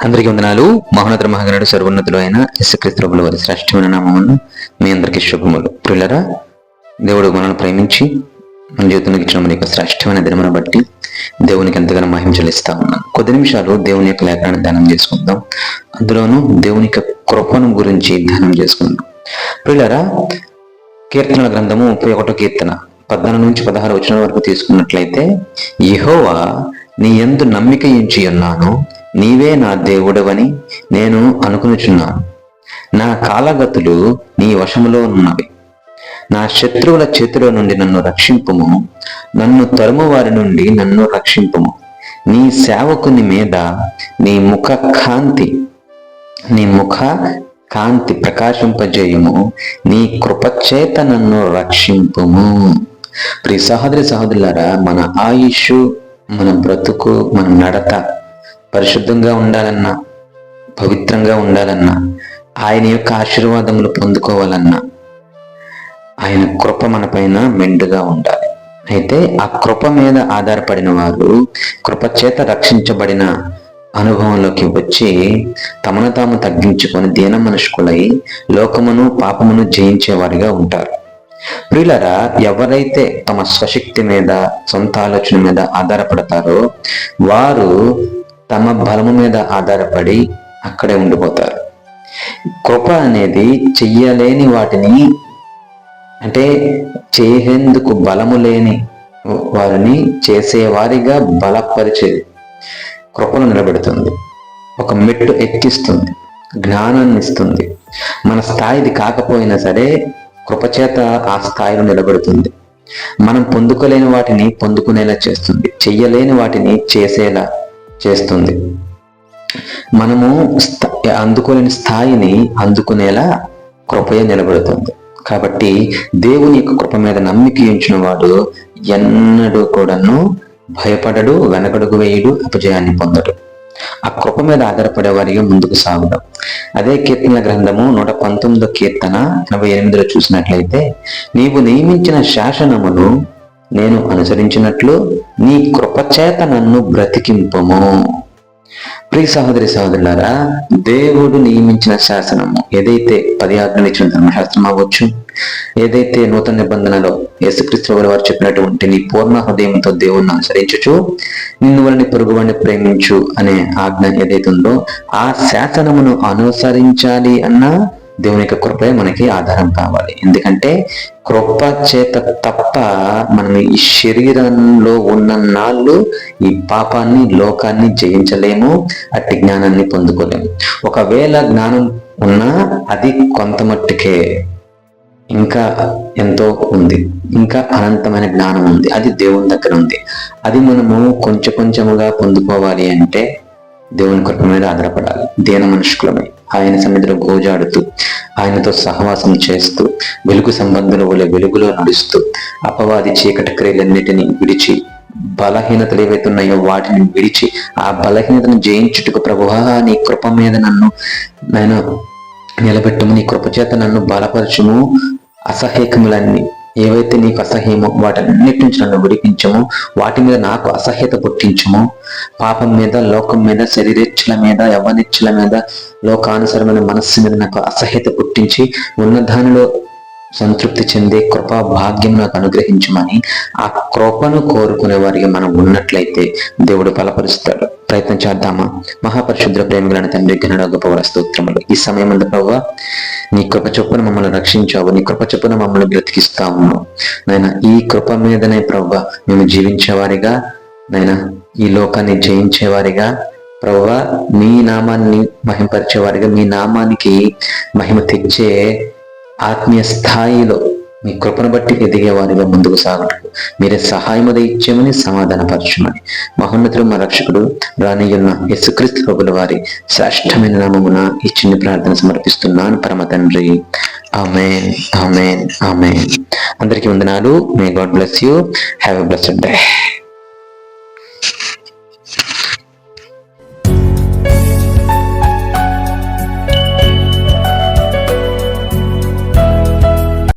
అందరికీ వందనాలు. మహోన్నత మహాగణుడు సర్వోన్నతులు అయిన యశక్రీస్తుల వారి శ్రేష్టమైన నామమును మీ అందరికీ శుభములు. ప్రిల్లరా దేవుడు మనల్ని ప్రేమించి మన జీవితంలోకి ఇచ్చిన మన యొక్క శ్రేష్టమైన దినమును బట్టి దేవునికి ఎంతగానో మహిమ చెల్లిస్తా ఉన్నాం. కొద్ది నిమిషాలు దేవుని యొక్క లేఖనాన్ని ధ్యానం చేసుకుందాం. అందులోనూ దేవుని యొక్క కృపను గురించి ధ్యానం చేసుకుందాం. ప్రిల్లరా కీర్తనల గ్రంథము ముప్పై ఒకటో కీర్తన పద్నాలుగు నుంచి పదహారు వచ్చిన వరకు తీసుకున్నట్లయితే యహోవా నీ ఎందు నమ్మిక ఉంచి ఉన్నాను నీవే నా దేవుడవని నేను అనుకునిచున్నాను. నా కాలగతులు నీ వశములో ఉన్నవి. నా శత్రువుల చేతిలో నుండి నన్ను రక్షింపుము. నన్ను తరుము వారి నుండి నన్ను రక్షింపుము. నీ సేవకుని మీద నీ ముఖ కాంతి నీ ముఖ కాంతి ప్రకాశింపజేయము. నీ కృపచేత నన్ను రక్షింపుము. ప్రి సహోదరి సహోదరులారా మన ఆయుష్ మన బ్రతుకు మన నడత పరిశుద్ధంగా ఉండాలన్నా పవిత్రంగా ఉండాలన్నా ఆయన యొక్క ఆశీర్వాదములు పొందుకోవాలన్నా ఆయన కృప మన పైన మెండుగా ఉండాలి. అయితే ఆ కృప మీద ఆధారపడిన వారు కృప చేత రక్షించబడిన అనుభవంలోకి వచ్చి తమను తాము తగ్గించుకొని దీన మనుషులై లోకమును పాపమును జయించేవారిగా ఉంటారు. ప్రియులరా ఎవరైతే తమ స్వశక్తి మీద సొంత ఆలోచన మీద ఆధారపడతారో వారు తమ బలము మీద ఆధారపడి అక్కడే ఉండిపోతారు. కృప అనేది చెయ్యలేని వాటిని అంటే చేసేందుకు బలము లేని వారిని చేసేవారిగా బలపరిచేది. కృపను నిలబెడుతుంది. ఒక మెట్టు ఎక్కిస్తుంది. జ్ఞానాన్ని ఇస్తుంది. మన స్థాయిది కాకపోయినా సరే కృపచేత ఆ స్థాయిలో నిలబెడుతుంది. మనం పొందుకోలేని వాటిని పొందుకునేలా చేస్తుంది. చెయ్యలేని వాటిని చేసేలా చేస్తుంది. మనము అందుకోలేని స్థాయిని అందుకునేలా కృపయ నిలబడుతుంది. కాబట్టి దేవుని యొక్క కృప మీద నమ్మిక ఉంచిన వాడు ఎన్నడూ కూడాను భయపడడు వెనకడుగు వేయడు అపజయాన్ని పొందడు. ఆ కృప మీద ఆధారపడే వారిగా ముందుకు సాగుదాం. అదే కీర్తన గ్రంథము నూట పంతొమ్మిదో కీర్తన ఎనభై ఎనిమిదిలో చూసినట్లయితే నీవు నియమించిన శాసనమును నేను అనుసరించినట్లు నీ కృపచేత నన్ను బ్రతికింపము. ప్రియ సహోదరి సహోదరులారా దేవుడు నియమించిన శాసనము ఏదైతే పది ఆజ్ఞలు ఇచ్చిన ధర్మశాస్త్రం అవ్వచ్చు ఏదైతే నూతన నిబంధనలో యేసుక్రీస్తు వారి వారు చెప్పినటువంటి నీ పూర్ణ హృదయంతో దేవుణ్ణి అనుసరించుచు నిన్ను వారిని పొరుగువాడిని ప్రేమించు అనే ఆజ్ఞ ఏదైతే ఉందో ఆ శాసనమును అనుసరించాలి అన్న దేవుని యొక్క కృపే మనకి ఆధారం కావాలి. ఎందుకంటే కృప చేత తప్ప మనం ఈ శరీరంలో ఉన్న నాళ్ళు ఈ పాపాన్ని లోకాన్ని జయించలేము అట్టి జ్ఞానాన్ని పొందుకోలేము. ఒకవేళ జ్ఞానం ఉన్నా అది కొంత మట్టుకే ఇంకా ఎంతో ఉంది. ఇంకా అనంతమైన జ్ఞానం ఉంది. అది దేవుని దగ్గర ఉంది. అది మనము కొంచెం కొంచెముగా పొందుకోవాలి అంటే దేవుని కృప మీద ఆధారపడాలి. దీన మనుషులమై ఆయన సన్నిధిలో గోజాడుతూ ఆయనతో సహవాసం చేస్తూ వెలుగు సంబంధుల వలె వెలుగులో నడుస్తూ అపవాది చీకటి క్రియలన్నిటిని విడిచి బలహీనతలు ఏవైతే ఉన్నాయో వాటిని విడిచి ఆ బలహీనతను జయించుటకు ప్రభువా నీ కృప మీద నన్ను నేను నిలబెట్టుము నీ కృప చేత నన్ను బలపరచుము అసహ్యకములన్నీ ఏవైతే నీకు అసహ్యమో వాటన్నిటి నుంచి నన్ను విడిపించము వాటి మీద నాకు అసహ్యత పుట్టించము పాపం మీద లోకం మీద శరీరేచ్ఛల మీద యవ్వనిచ్ఛల మీద లోకానుసరమైన మనస్సు మీద నాకు అసహ్యత పుట్టించి ఉన్న దానిలో సంతృప్తి చెందే కృపా భాగ్యం నాకు అనుగ్రహించమని ఆ కృపను కోరుకునే వారికి మనం ఉన్నట్లయితే దేవుడు బలపరుస్తాడు. ప్రయత్నం చేద్దామా? మహాపరిశుద్ర ప్రేమికులైన తండ్రి గణడ గొప్ప స్తోత్రములు. ఈ సమయం ప్రభావ నీ కృప చొప్పున మమ్మల్ని రక్షించావు నీ కృప చొప్పున మమ్మల్ని బ్రతికిస్తా ఉన్నావు నాయన ఈ కృప మీదనే ప్రభావ మేము జీవించేవారిగా నాయన ఈ లోకాన్ని జయించేవారిగా ప్రభావ మీ నామాన్ని మహింపరిచేవారిగా మీ నామానికి మహిమ తెచ్చే ఆత్మీయ స్థాయిలో మీ కృపను బట్టి ఎదిగే వారిలో ముందుకు సాగటకు మీరే సహాయం ఇచ్చామని సమాధానపరచమని. మహోన్నతుడు మా రక్షకుడు రానియున్న యశుక్రీస్తు ప్రభుల వారి శ్రేష్టమైన నామమున ఈ చిన్న ప్రార్థన సమర్పిస్తున్నాను. పరమ తండ్రి. ఆమెన్. ఆమెన్. ఆమెన్. అందరికీ వందనాలు. May God bless you have a blessed day